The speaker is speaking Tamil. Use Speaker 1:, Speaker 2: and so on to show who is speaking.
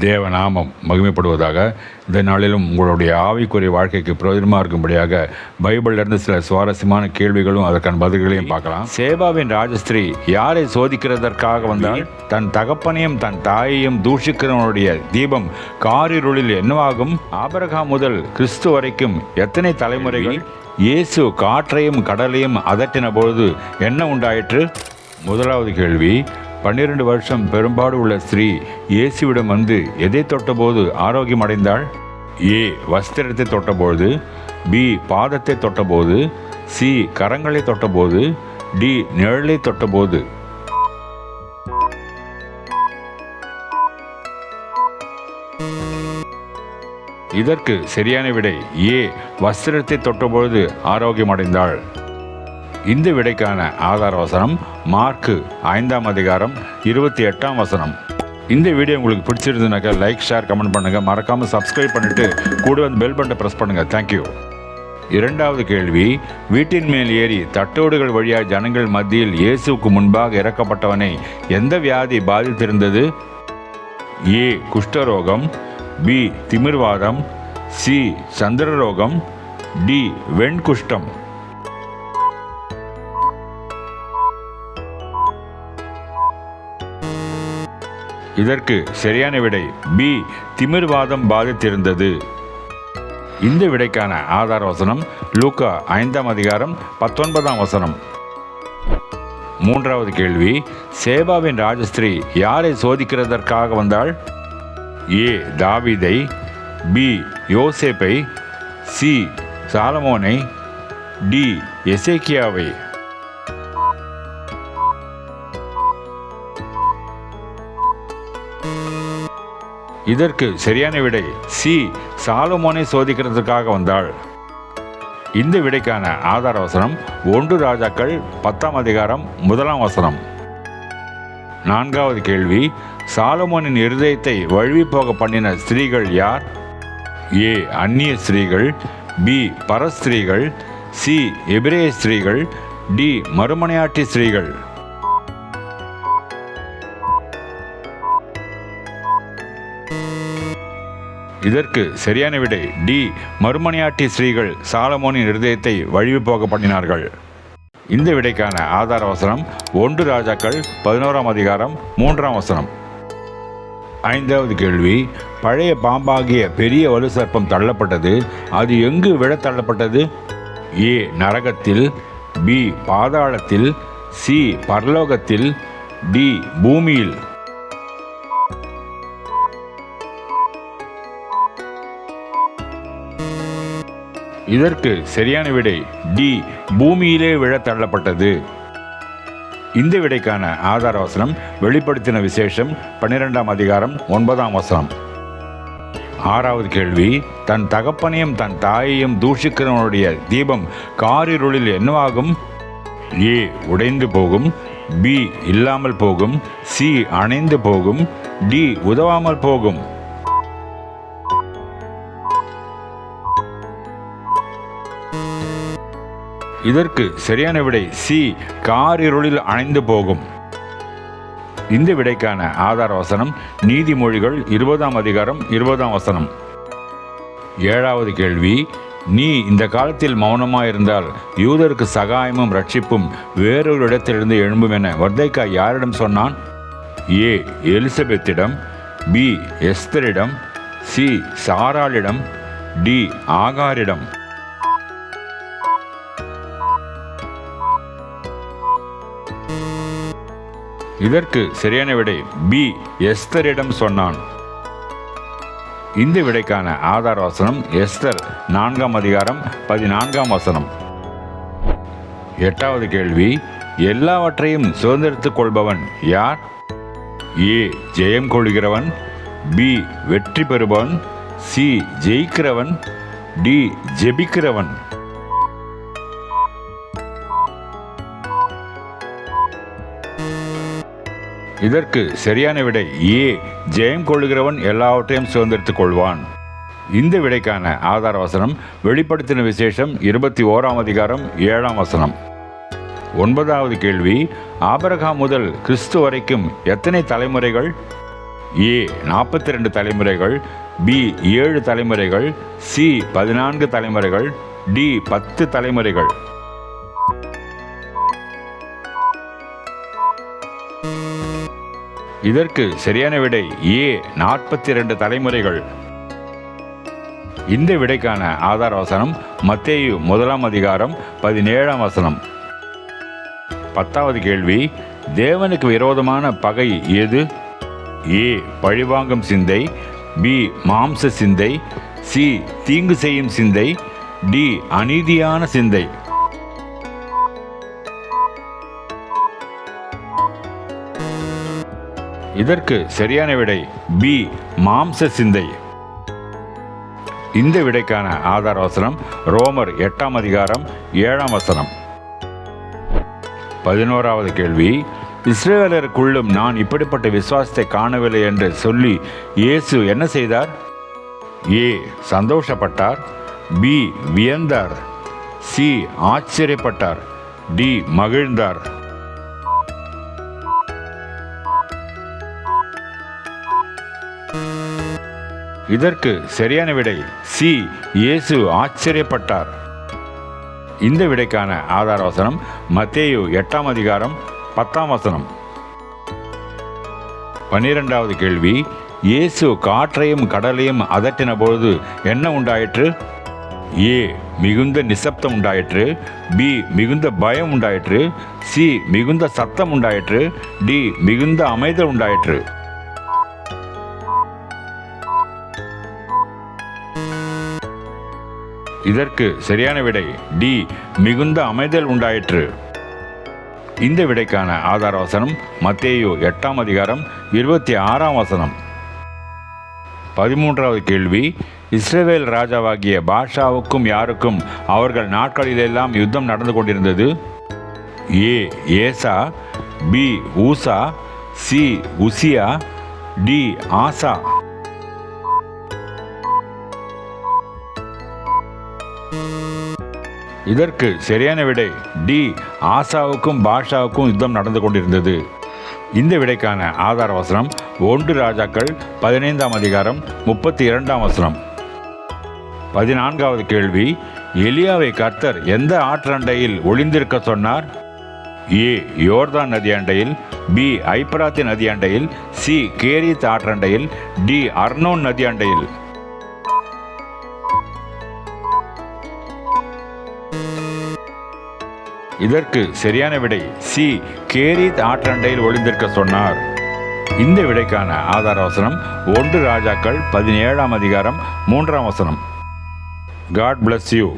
Speaker 1: தேவநாமம் மகிமைப்படுவதாக இந்த நாளிலும் உங்களுடைய ஆவிக்குரிய வாழ்க்கைக்கு பிரயோஜனமாக இருக்கும்படியாக பைபிளிலிருந்து சில சுவாரஸ்யமான கேள்விகளும் அதற்கான பதில்களையும் பார்க்கலாம். சேவாவின் ராஜஸ்திரீ யாரை சோதிக்கிறதற்காக வந்தால் தன் தகப்பனையும் தன் தாயையும் தூஷிக்கிறவனுடைய தீபம் காரிருளில் என்னவாகும்? ஆபரகா முதல் கிறிஸ்து வரைக்கும் எத்தனை தலைமுறைகள் இயேசு காற்றையும் கடலையும் அதட்டின பொழுது என்ன உண்டாயிற்று? முதலாவது கேள்வி பன்னிரண்டு வருஷம் பெரும்பாடு உள்ள ஸ்திரீ இயேசுவிடம் வந்து எதை தொட்டபோது ஆரோக்கியம் அடைந்தாள்? ஏ வஸ்திரத்தை தொட்டபோது பி பாதத்தை தொட்டபோது சி கரங்களை தொட்டபோது டி நிழலை தொட்டபோது. இதற்கு சரியான விடை ஏ வஸ்திரத்தை தொட்டபொழுது ஆரோக்கியம் அடைந்தாள். இந்த விடைக்கான ஆதார வசனம் மார்க்கு ஐந்தாம் அதிகாரம் இருபத்தி எட்டாம் வசனம். இந்த வீடியோ உங்களுக்கு பிடிச்சிருந்துனாக்கா லைக் ஷேர் கமெண்ட் பண்ணுங்கள் மறக்காம சப்ஸ்கிரைப் பண்ணிட்டு கூட வந்து பெல் பட்டை ப்ரெஸ் பண்ணுங்கள் தேங்க்யூ இரண்டாவது கேள்வி வீட்டின் மேல் ஏறி தட்டோடுகள் வழியாக ஜனங்கள் மத்தியில் இயேசுவுக்கு முன்பாக இறக்கப்பட்டவனை எந்த வியாதி பாதித்திருந்தது? ஏ குஷ்டரோகம் பி திமிர்வாதம் சி சந்திரரோகம் டி வெண்குஷ்டம். இதற்கு சரியான விடை பி. திமிர்வாதம் பாதித்திருந்தது. இந்த விடைக்கான ஆதார வசனம் லூக்கா ஐந்தாம் அதிகாரம் பத்தொன்பதாம் வசனம். மூன்றாவது கேள்வி சேபாவின் ராஜஸ்திரீ யாரை சோதிக்கிறதற்காக வந்தாள்? ஏ. தாவிதை பி. யோசேப்பை சி. சாலமோனை டி. எசேக்கியாவை. இதற்கு சரியான விடை சி. சாலமோனை சோதிக்கிறதுக்காக வந்தாள். இந்த விடைக்கான ஆதார வசனம் ஒன்று ராஜாக்கள் பத்தாம் அதிகாரம் முதலாம் வசனம். நான்காவது கேள்வி சாலமோனின் இருதயத்தை வழுவி போக பண்ணின ஸ்திரீகள் யார்? ஏ. அந்நிய ஸ்திரீகள் பி. பரஸ்திரீகள் சி. எபிரேய ஸ்திரீகள் டி. மறுமனையாட்டி ஸ்திரீகள். இதற்கு சரியான விடை டி. மறுமணியாட்டி ஸ்ரீகள் சாலமோனின் இருதயத்தை வழிவு பண்ணினார்கள் இந்த விடைக்கான ஆதார வசனம் ஒன்று ராஜாக்கள் பதினோராம் அதிகாரம் மூன்றாம் வசனம். ஐந்தாவது கேள்வி பழைய பாம்பாகிய பெரிய வலு சர்ப்பம் தள்ளப்பட்டது அது எங்கு விழ தள்ளப்பட்டது? ஏ. நரகத்தில் பி. பாதாளத்தில் சி. பரலோகத்தில் டி. பூமியில். இதற்கு சரியான விடை டி பூமியிலே விழ தள்ளப்பட்டது இந்த விடைக்கான ஆதார வசனம் வெளிப்படுத்தின விசேஷம் பன்னிரெண்டாம் அதிகாரம் ஒன்பதாம் வசனம். ஆறாவது கேள்வி தன் தகப்பனையும் தன் தாயையும் தூஷிக்கிறவனுடைய தீபம் காரிருளில் என்னவாகும்? ஏ உடைந்து போகும். பி இல்லாமல் போகும். சி அணைந்து போகும். டி உதவாமல் போகும். இதற்கு சரியான விடை சி காரிருளில் அணைந்து போகும். இந்த விடைக்கான ஆதார வசனம் நீதிமொழிகள் இருபதாம் அதிகாரம் இருபதாம் வசனம். ஏழாவது கேள்வி நீ இந்த காலத்தில் மௌனமாயிருந்தால் யூதருக்கு சகாயமும் ரட்சிப்பும் வேறொரு இடத்திலிருந்து எழும்பும் என வர்தைக்கா யாரிடம் சொன்னான்? ஏ எலிசபெத்திடம் பி எஸ்தரிடம் சி சாராளிடம் டி ஆகாரிடம். இதற்கு சரியான விடை பி எஸ்தரிடம் சொன்னான். இந்த விடைக்கான ஆதார வசனம் எஸ்தர் நான்காம் அதிகாரம் பதினான்காம் வசனம். எட்டாவது கேள்வி எல்லாவற்றையும் சுதந்திரித்துக் கொள்பவன் யார்? ஏ ஜெயம் கொள்கிறவன். பி வெற்றி பெறுபவன். சி ஜெயிக்கிறவன். டி ஜெபிக்கிறவன். இதற்கு சரியான விடை ஏ. ஜெயம் கொள்கிறவன் எல்லாவற்றையும் சுதந்திரித்துக் கொள்வான். இந்த விடைக்கான ஆதார வசனம் வெளிப்படுத்தின விசேஷம் இருபத்தி ஓராம் அதிகாரம் ஏழாம் வசனம். ஒன்பதாவது கேள்வி ஆபரகாம் முதல் கிறிஸ்து வரைக்கும் எத்தனை தலைமுறைகள்? ஏ. நாற்பத்தி ரெண்டு தலைமுறைகள் பி. ஏழு தலைமுறைகள் சி. பதினான்கு தலைமுறைகள் டி. பத்து தலைமுறைகள். இதற்கு சரியான விடை ஏ நாற்பத்தி ரெண்டு தலைமுறைகள். இந்த விடைக்கான ஆதார வசனம் மத்தேயு முதலாம் அதிகாரம் பதினேழாம் வசனம். பத்தாவது கேள்வி தேவனுக்கு விரோதமான பகை எது? ஏ பழிவாங்கும் சிந்தை. பி மாம்ச சிந்தை. சி தீங்கு செய்யும் சிந்தை. டி அநீதியான சிந்தை. இதற்கு சரியான விடை பி மாம்ச சிந்தை. இந்த விடைக்கான ஆதார வசனம் ரோமர் எட்டாம் அதிகாரம் ஏழாம் வசனம். பதினோராவது கேள்வி இஸ்ரேலருக்குள்ளும் நான் இப்படிப்பட்ட விசுவாசத்தை காணவில்லை என்று சொல்லி இயேசு என்ன செய்தார்? ஏ சந்தோஷப்பட்டார். பி வியந்தார். சி ஆச்சரியப்பட்டார். டி மகிழ்ந்தார். இதற்கு சரியான விடை சி. இயேசு ஆச்சரியப்பட்டார். இந்த விடைக்கான ஆதார வசனம் மத்தேயு எட்டாம் அதிகாரம் பத்தாம் வசனம். பன்னிரெண்டாவது கேள்வி இயேசு காற்றையும் கடலையும் அதட்டின பொழுது என்ன உண்டாயிற்று? ஏ மிகுந்த நிசப்தம் உண்டாயிற்று. பி மிகுந்த பயம் உண்டாயிற்று. சி மிகுந்த சத்தம் உண்டாயிற்று. டி மிகுந்த அமைதல் உண்டாயிற்று. இதற்கு சரியான விடை டி. மிகுந்த அமைதல் உண்டாயிற்று. இந்த விடைக்கான ஆதார வசனம் மத்தேயு எட்டாம் அதிகாரம் இருபத்தி ஆறாம் வசனம். பதிமூன்றாவது கேள்வி இஸ்ரேவேல் ராஜாவாகிய பாஷாவுக்கும் யாருக்கும் அவர்கள் நாட்களிலெல்லாம் யுத்தம் நடந்து கொண்டிருந்தது? ஏ. ஏசா பி. ஊசா சி. உசியா டி. ஆசா. இதற்கு சரியான விடை டி ஆசாவுக்கும் பாஷாவுக்கும் யுத்தம் நடந்து கொண்டிருந்தது. இந்த விடைக்கான ஆதார வசனம் ஒன்று ராஜாக்கள் பதினைந்தாம் அதிகாரம் முப்பத்தி இரண்டாம் வசனம். பதினான்காவது கேள்வி எலியாவை கர்த்தர் எந்த ஆற்றண்டையில் ஒளிந்திருக்க சொன்னார்? ஏ. யோர்தான் நதி அண்டையில் பி. ஐப்ராத்தி நதி அண்டையில் சி. கேரித் ஆற்றண்டையில் டி. அர்னோன் நதி அண்டையில். இதற்கு சரியான விடை சி. கேரித் ஆற்றண்டையில் ஒளிந்திருக்க சொன்னார். இந்த விடைக்கான ஆதார வசனம் ஒன்று ராஜாக்கள் பதினேழாம் அதிகாரம் மூன்றாம் வசனம். God bless you